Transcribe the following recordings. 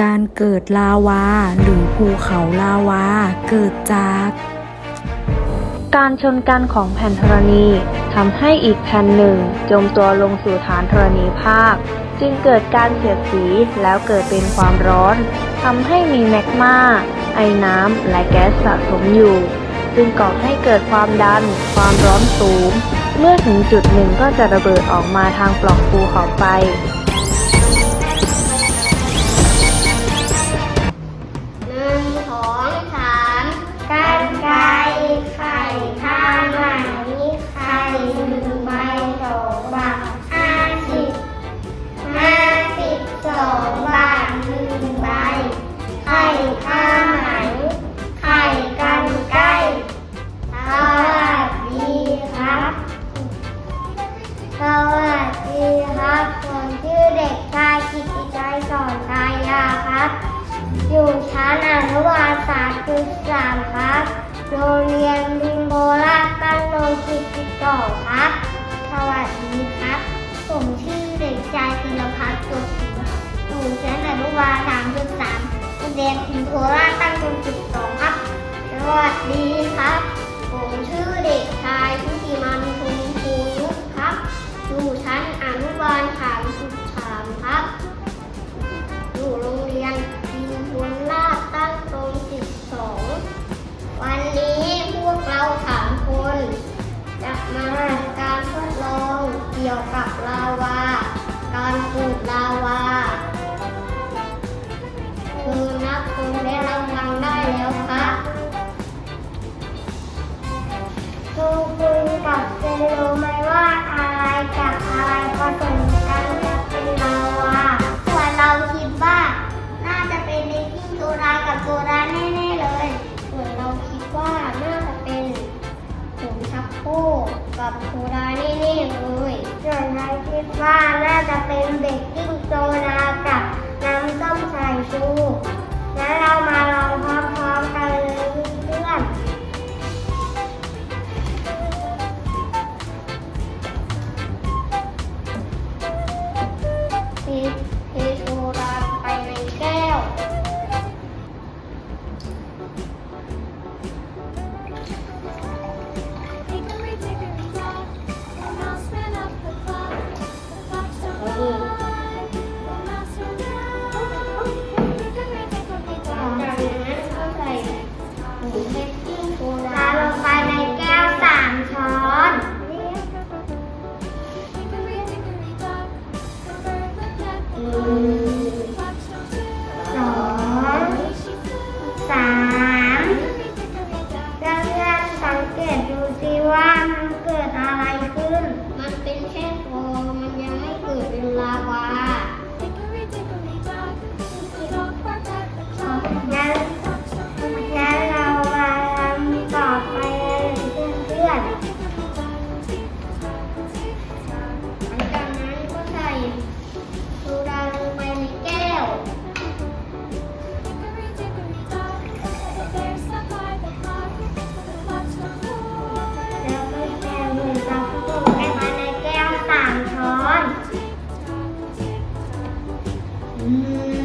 การเกิดลาวา หรือภูเขาลาวา เกิดจาก การชนกันของแผ่นธรณีทำให้อีกแผ่นหนึ่ง จมตัวลงสู่ฐานธรณีภาค จึงเกิดการเสียดสีแล้วเกิดเป็นความร้อนทำให้มีแมกมาไอน้ำและแก๊สสะสมอยู่จึงก่อให้เกิดความดัน ความร้อนสูง เมื่อถึงจุดหนึ่งก็จะระเบิดออกมาทางปล่องภูเขาไฟ Bye. Mm.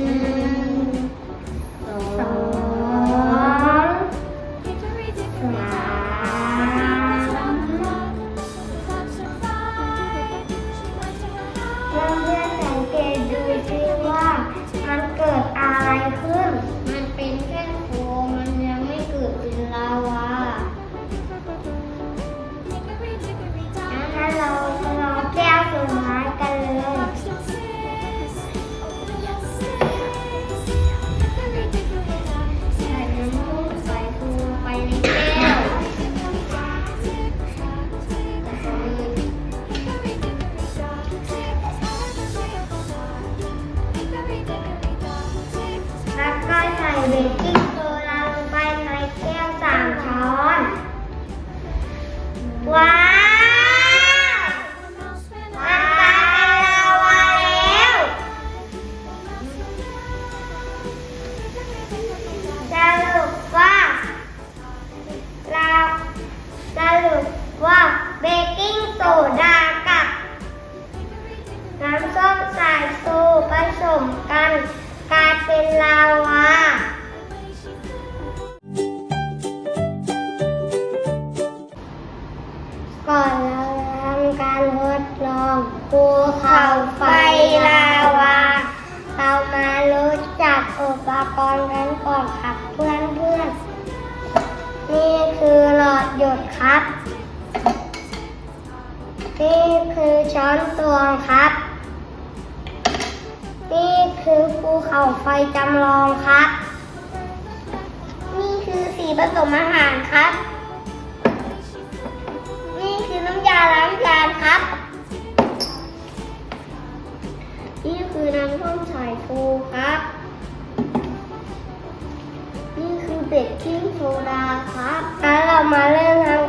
ว่า ไฟลาวา เรามารู้จักอุปกรณ์กันก่อนครับเพื่อนเพื่อนๆนี่คือหลอดหยดครับ นี่คือช้อนตวงครับ นี่คือภูเขาไฟจำลองครับ นี่คือสีผสมอาหารครับ นี่คือน้ำยาล้างจานครับ คือน้ำส้มสายฟูครับ นี่คือเบกกิ้งโซดาครับ แล้วเรามาเริ่มทำ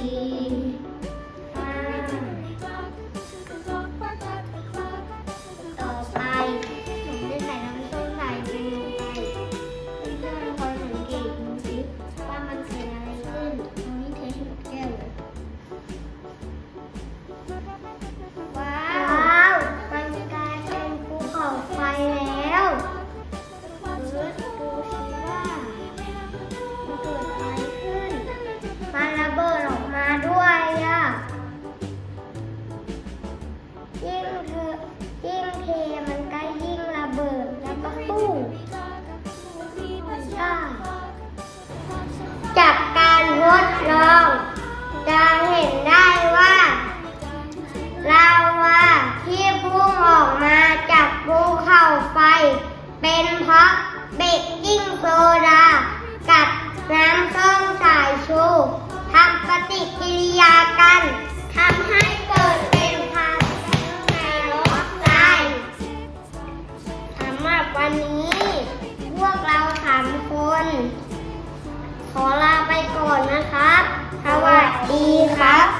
สี่ ยิ่งเธอยิ่งเทมันก็ยิ่งระเบิดแล้วก็ตู้มได้จากการทดลองจะเห็นได้ว่าลาวาที่พุ่งออกมาจากภูเขาไฟ เป็นเพราะเบกกิ้งโซดา กับน้ำส้มสายชูทำปฏิกิริยา ดีครับ